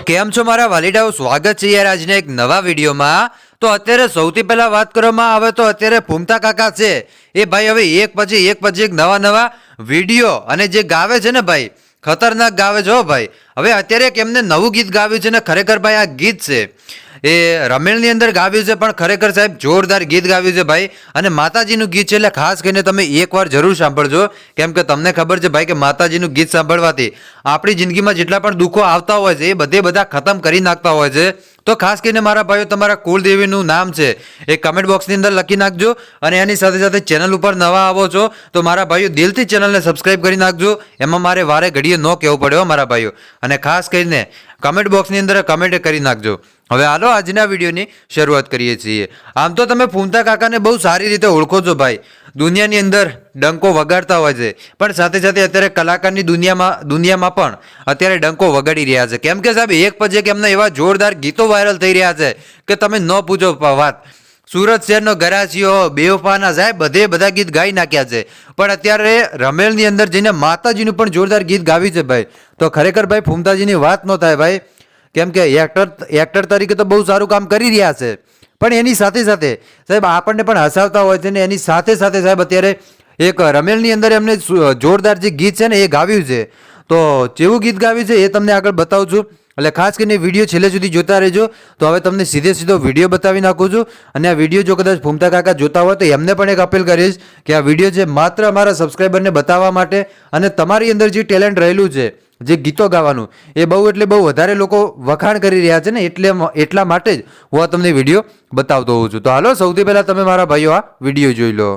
કેમ છો મારા વાલીડાઓ? સ્વાગત છે યાર આજના એક નવા વિડીયોમાં. તો અત્યારે સૌથી પહેલા વાત કરવામાં આવે તો અત્યારે ફૂમતા કાકા છે. એ ભાઈ હવે એક પછી એક પછી એક નવા નવા વીડિયો અને જે ગાવે છે ને ભાઈ, ખતરનાક ગાવે છે હો ભાઈ. હવે અત્યારે એક એમને નવું ગીત ગાવ્યું છે ને ખરેખર ભાઈ આ ગીત છે. એ રમેલની અંદર ગાવ્યું છે, પણ ખરેખર સાહેબ જોરદાર ગીત ગાવ્યું છે ભાઈ. અને માતાજીનું ગીત છે એટલે ખાસ કરીને તમે એકવાર જરૂર સાંભળજો. કેમ કે તમને ખબર છે ભાઈ કે માતાજીનું ગીત સાંભળવાથી આપણી જિંદગીમાં જેટલા પણ દુઃખો આવતા હોય છે, એ બધે બધા ખતમ કરી નાખતા હોય છે. તો ખાસ કરીને મારા ભાઈઓ, તમારા કુળદેવીનું નામ છે, એ કમેન્ટ બોક્સની અંદર લખી નાખજો. અને એની સાથે સાથે ચેનલ ઉપર નવા આવો છો, તો મારા ભાઈઓ દિલથી ચેનલને સબસ્ક્રાઈબ કરી નાખજો. એમાં મારે વારે ઘડીએ ન કહેવું પડ્યો મારા ભાઈઓ. અને ખાસ કરીને કમેન્ટ બોક્સની અંદર કમેન્ટ કરી નાખજો. હવે હાલો, આજના વિડીયોની શરૂઆત કરીએ છીએ. આમ તો તમે ફૂમતા કાકાને બહુ સારી રીતે ઓળખો છો ભાઈ. દુનિયાની અંદર ડંકો વગાડતા હોય છે. પણ સાથે સાથે અત્યારે કલાકારની દુનિયામાં દુનિયામાં પણ અત્યારે ડંકો વગાડી રહ્યા છે. કેમ કે સાહેબ, એક પછી એક એમના એવા જોરદાર ગીતો વાયરલ થઈ રહ્યા છે કે તમે ન પૂછો વાત. સુરત શહેરનો ગરાસીઓ બેવફાના સાહેબ, બધે બધા ગીત ગાઈ નાખ્યા છે. પણ અત્યારે રમેલની અંદર જઈને માતાજીનું પણ જોરદાર ગીત ગાવી છે ભાઈ. તો ખરેખર ભાઈ, ફૂમતાજીની વાત ન થાય ભાઈ. કેમ કે એક્ટર એક્ટર તરીકે તો બહુ સારું કામ કરી રહ્યા છે. પણ એની સાથે સાથે, સાહેબ, આપણને પણ હસાવતા હોય છે ને એની સાથે સાથે સાહેબ, અત્યારે એક રમેલની અંદર એમને જોરદાર જે ગીત છે ને એ ગાવ્યું છે. તો જેવું ગીત ગાવ્યું છે એ તમને આગળ બતાવું છું. એટલે ખાસ કરીને વીડિયો છેલ્લે સુધી જોતા રહેજો. તો હવે તમને સીધે સીધો વીડિયો બતાવી નાખું છું. અને આ વીડિયો જો કદાચ ફૂમતા કાકા જોતા હોય તો એમને પણ એક અપીલ કરીશ કે આ વીડિયો છે માત્ર અમારા સબસ્ક્રાઈબરને બતાવવા માટે અને તમારી અંદર જે ટેલેન્ટ રહેલું છે જે ગીતો ગાવાનું, એ બહુ એટલે બહુ વધારે લોકો વખાણ કરી રહ્યા છે ને એટલે એટલા માટે જ હું આ તમને વીડિયો બતાવતો હોઉં છું. તો હાલો, સૌથી પહેલાં તમે મારા ભાઈઓ આ વીડિયો જોઈ લો.